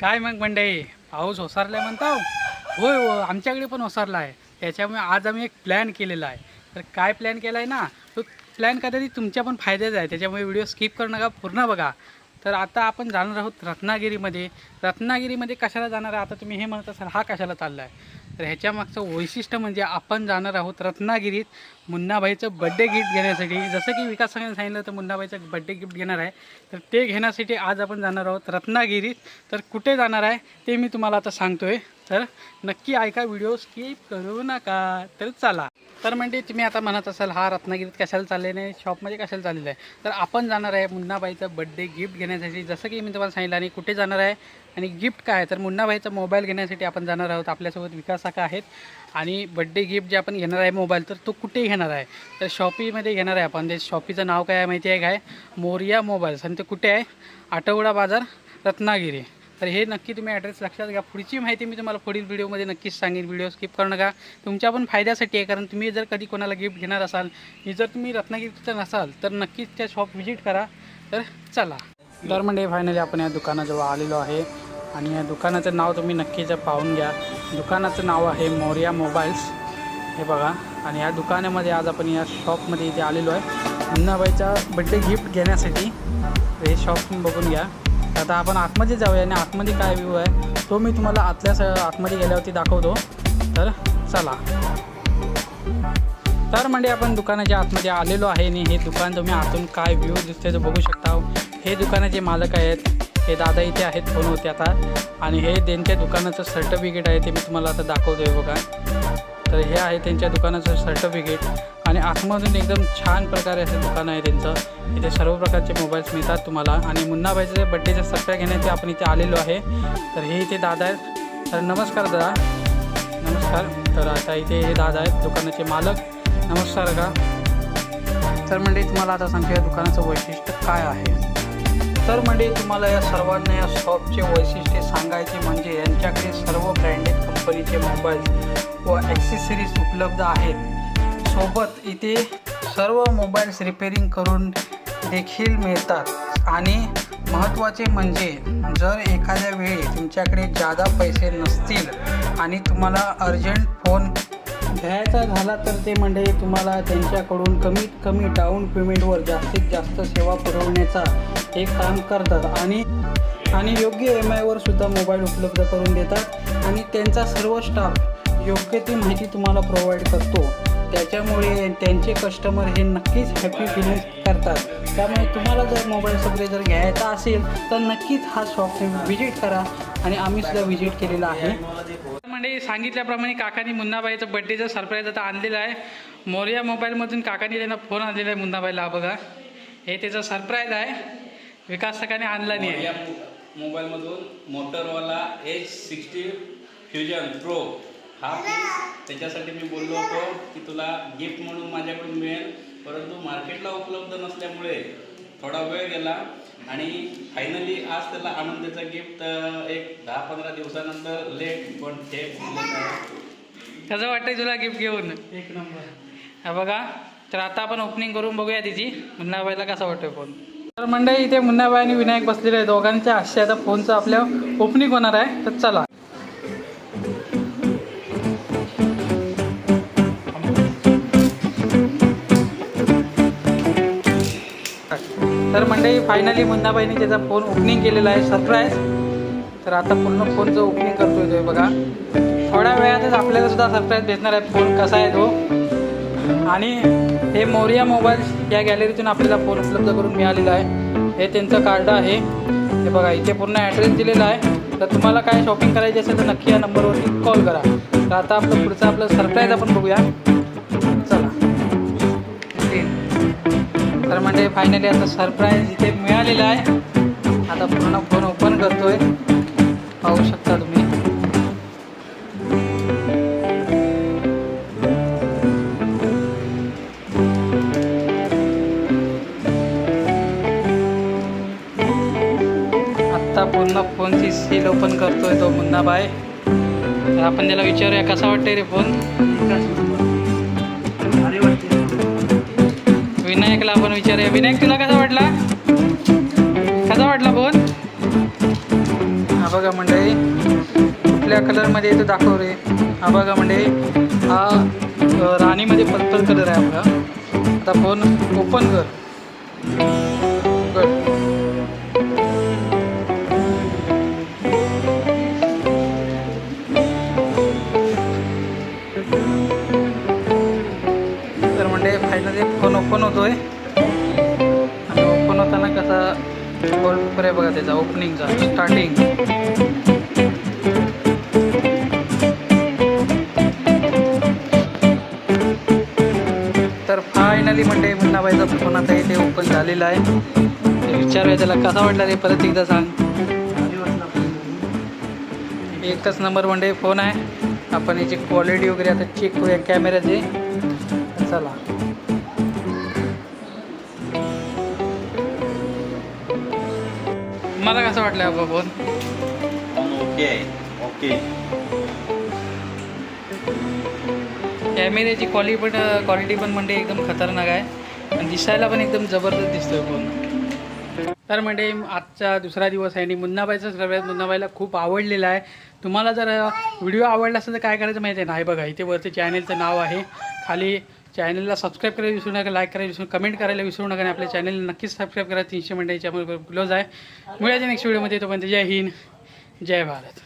काय मग मंडई पाऊस आहे म्हणता? होय हो आमच्याकडे पण ओसारला आहे त्याच्यामुळे आज आम्ही एक प्लॅन केलेला आहे. तर काय प्लॅन केला आहे ना? तो प्लॅन कदाचित तुमच्या पण फायद्याचा आहे. त्याच्यामुळे व्हिडिओ स्किप करू नका पूर्ण बघा. तर आता आपण जाणार आहोत रत्नागिरीमध्ये. रत्नागिरीमध्ये कशाला जाणार आहे? आता तुम्ही हे म्हणत असाल हा कशाला चालला आहे तर ह्याच्यामागचं वैशिष्ट्य म्हणजे आपण जाणार आहोत रत्नागिरीत. मुन्नाबाईचं बड्डे गिफ्ट घेण्यासाठी. जसं की विकास संघाने सांगितलं तर मुन्नाबाईचं बड्डे गिफ्ट घेणार आहे. तर ते घेण्यासाठी आज आपण जाणार आहोत रत्नागिरीत. तर कुठे जाणार आहे ते मी तुम्हाला आता सांगतोय. तर नक्की ऐका व्हिडिओ स्किप करू नका. तर चला. तर म्हणजे तुम्ही आता म्हणत असाल हा रत्नागिरीत कशाला चालले नाही शॉपमध्ये कशाला चाललेलं आहे? तर आपण जाणार आहे मुन्नाबाईचं बड्डे गिफ्ट घेण्यासाठी. जसं की मी तुम्हाला सांगितलं आणि कुठे जाणार आहे आणि गिफ्ट काय आहे? तर मुन्नाबाईचा मोबाईल घेण्यासाठी आपण जाणार आहोत. आपल्यासोबत विकास काका आहेत. आणि बड्डे गिफ्ट जे आपण घेणार आहे मोबाईल तर तो कुठे घेणार आहे. तर शॉपीमध्ये घेणार आहे आपण. ते शॉपीचं नाव काय आहे माहिती आहे काय? मोरिया मोबाईल्स आणि ते कुठे आहे? आठवडा बाजार रत्नागिरी. तर हे नक्की तुम्ही ॲड्रेस लक्षात घ्या. पुढची माहिती मी तुम्हाला पुढील व्हिडिओमध्ये नक्कीच सांगेन. व्हिडिओ स्किप करू नका. तुमच्या पण फायद्यासाठी आहे कारण तुम्ही जर कधी कोणाला गिफ्ट घेणार असाल आणि जर तुम्ही रत्नागिरीत नसाल तर नक्कीच त्या शॉप व्हिजिट करा. तर चला. तर म्हणजे फायनली आपण या दुकानाजवळ आलेलो आहे. आणि या दुकानाचं नाव तुम्ही नक्कीच पाहून घ्या. दुकानाचं नाव आहे मौर्या मोबाईल्स. हे बघा. आणि या दुकानामध्ये आज आपण या शॉपमध्ये इथे आलेलो आहे. मुन्नाबाईचा बड्डे गिफ्ट घेण्यासाठी. हे शॉप तुम्ही बघून घ्या. आता आपण आतमध्ये जाऊया आणि आतमध्ये काय व्ह्यू आहे तो मी तुम्हाला आतल्या स आतमध्ये गेल्यावरती दाखवतो. तर चला. तर म्हणजे आपण दुकानाच्या आतमध्ये आलेलो आहे आणि हे दुकान तुम्ही आतून काय व्ह्यू दिसते तो बघू शकता. हे दुकानाचे मालक आहेत. हे दादा इथे आहेत फोन होते आता. आणि हे त्यांच्या दुकानाचं सर्टिफिकेट आहे ते मी तुम्हाला आता दाखवतो आहे बघा. तर हे आहे त्यांच्या दुकानाचं सर्टिफिकेट आणि आतमधून एकदम छान प्रकारे असं दुकान आहे त्यांचं. इथे सर्व प्रकारचे मोबाईल्स मिळतात तुम्हाला. आणि मुन्नाबाईचे बड्डेचा सरप्राईज घेण्याचे आपण इथे आलेलो आहे. तर हे इथे दादा आहेत. तर नमस्कार दादा. नमस्कार. तर आता इथे हे दादा आहेत दुकानाचे मालक. नमस्कार का तर म्हणजे तुम्हाला आता सांगतो या दुकानाचं वैशिष्ट्य काय आहे? तर म्हणजे तुम्हाला या सर्वांना या शॉपचे वैशिष्ट्य सांगायचे म्हणजे यांच्याकडे सर्व ब्रँडेड कंपनीचे मोबाईल व ॲक्सेसरीज उपलब्ध आहेत. सोबत इथे सर्व मोबाईल्स रिपेरिंग करून देखील मिळतात. आणि महत्त्वाचे म्हणजे जर एखाद्या वेळी तुमच्याकडे जादा पैसे नसतील आणि तुम्हाला अर्जंट फोन घ्यायचा झाला तर ते म्हणजे तुम्हाला त्यांच्याकडून कमीत कमी डाऊन पेमेंटवर जास्तीत जास्त सेवा पुरवण्याचा हे काम करतात. आणि आणि योग्य एम आयवर सुद्धा मोबाईल उपलब्ध करून देतात. आणि त्यांचा सर्व स्टाफ योग्य ती माहिती तुम्हाला प्रोव्हाइड करतो. त्याच्यामुळे त्यांचे कस्टमर हे नक्कीच हॅपी फिलिंग करतात. त्यामुळे तुम्हाला जर मोबाईल वगैरे जर घ्यायचा असेल तर नक्कीच हा शॉप व्हिजिट करा आणि आम्ही सुद्धा व्हिजिट केलेला आहे. म्हणजे सांगितल्याप्रमाणे काकानी मुन्नाबाईचा बड्डेचा सरप्राईज आता आणलेला आहे. मोरिया मोबाईलमधून काकानी त्यांना फोन आणलेला आहे मुन्नाबाईला. हा बघा. हे त्याचा सरप्राईज आहे. विकास सकाने आणला नाही. मोबाईलमधून मोटरवाला एच सिक्स्टी फ्युजन प्रो हा पीस त्याच्यासाठी मी बोललो होतो की तुला गिफ्ट म्हणून माझ्याकडून मिळेल परंतु मार्केटला उपलब्ध नसल्यामुळे थोडा वेळ गेला आणि फायनली आज त्याला आनंदाचा गिफ्ट एक दहा पंधरा दिवसानंतर लेट पण हे कसं वाटतंय तुला गिफ्ट घेऊन? एक नंबर. हा बघा. तर आता आपण ओपनिंग करून बघूया तिची. मुन्नाबाईला कसा वाटतोय फोन तर मंडळी इथे मुन्नाबाई आणि विनायक बसलेले आहे दोघांच्या आशे आता फोनचं आपल्या ओपनिंग होणार आहे. तर चला. तर मंडळी फायनली मुन्नाबाईने त्याचा फोन ओपनिंग केलेला आहे सरप्राईज तर आता पूर्ण फोनचं ओपनिंग करतोय तो बघा. थोड्या वेळातच आपल्याला सुद्धा सरप्राईज भेटणार आहे. फोन कसा आहे तो? आणि हे मोरिया मोबाईल्स या गॅलरीतून आपल्याला फोन उपलब्ध करून मिळालेला आहे. हे त्यांचं कार्ड आहे. हे बघा इथे पूर्ण ॲड्रेस दिलेला आहे. तर तुम्हाला काय शॉपिंग करायची असेल तर नक्की या नंबरवरती कॉल करा. तर आता आपलं पुढचं आपलं सरप्राईज आपण बघूया. तर म्हणजे फायनली आता सरप्राईज इथे मिळालेला आहे. आता पूर्ण फोन ओपन करतोय. पाहू शकता तुम्ही. आत्ता पूर्ण फोनची सील ओपन करतोय तो मुन्नाबाई. तर आपण त्याला विचारूया कसा वाटतंय रे फोन विनायकला आपण विचारूया. विनायक तुला कसा वाटला? कसा वाटला फोन हा बघा मंडळी कुठल्या कलरमध्ये तो दाखव रे. हा बघा मंडळी हा राणीमध्ये पर्पल कलर आहे आपला. आता फोन ओपन कर. आहे ओपन आणि ओपन होताना कसा वॉल आहे बघा त्याचा ओपनिंगचा स्टार्टिंग तर फायनली म्हणजे मुन्नाबाईचा फोन आता इथे ओपन झालेला आहे. ते विचारूया त्याला कसा वाटला रे परत एकदा सांग. एकच नंबर म्हणजे फोन आहे. आपण याची क्वालिटी वगैरे आता चेक करूया कॅमेऱ्याचे चला. मला कसं वाटलं हा फोन ओके ओके. कॅमेऱ्याची क्वालिटी पण क्वालिटी पण म्हणजे एकदम खतरनाक आहे. आणि दिसायला पण एकदम जबरदस्त दिसतोय फोन तर म्हणजे आजचा दुसरा दिवस आहे आणि मुन्नाबाईचा सर्वात मुन्नाबाईला खूप आवडलेला आहे. तुम्हाला जर व्हिडिओ आवडला असेल तर काय करायचं माहिती आहे ना? हे बघा इथे वरती चॅनलचं नाव आहे. खाली चॅनलला सबस्क्राईब करायला विसरू नका लाईक करायला विसरू कमेंट करायला विसरू नका आणि आपल्या चॅनलला नक्कीच सबस्क्राईब करा. तीनशे मंडळीच्या क्लोज आहे. मिळायच्या नेक्स्ट व्हिडिओमध्ये तोपर्यंत जय हिंद जय भारत.